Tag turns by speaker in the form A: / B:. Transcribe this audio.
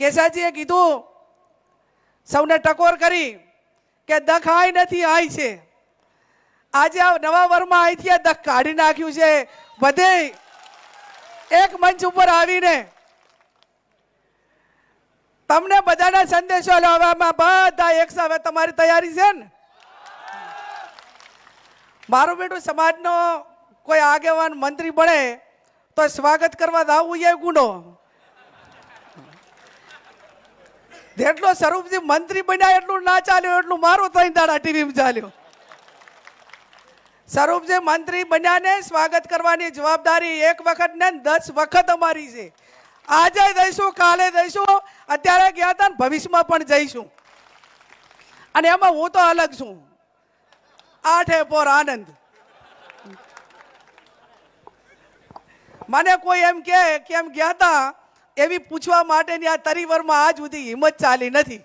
A: કેસાજીએ કીધું, સૌને ટકોર કરી કે દખ આય નથી, આય છે. આજે આ નવા વરમાં અહીંથી દખ કાઢી નાખ્યું છે. બધે એક મંચ ઉપર આવીને તમને બધાના સંદેશો લાવવામાં બધા એક સાથે તમારી તૈયારી છે ને? મારું બેટું સમાજનો કોઈ આગેવાન મંત્રી બને તો સ્વાગત કરવા દાવું એ ગુનો. જેટલો સ્વરૂપજી મંત્રી બન્યા એટલું ના ચાલ્યું, એટલું મારું ત્રણ દાડા ટીવીમાં ચાલ્યું. સ્વરૂપજી મંત્રી બન્યા ને સ્વાગત કરવાની જવાબદારી એક વખત ને દસ વખત અમારી છે. આજે દઈશું, કાલે દઈશું, અત્યારે ગયા હતા ને ભવિષ્યમાં પણ જઈશું. અને એમાં હું તો અલગ છું. આઠે પોર આનંદ. મને કોઈ એમ કે કેમ ગયા હતા એવી પૂછવા માટેની આ તરીવરમાં આજ સુધી હિંમત ચાલી નથી.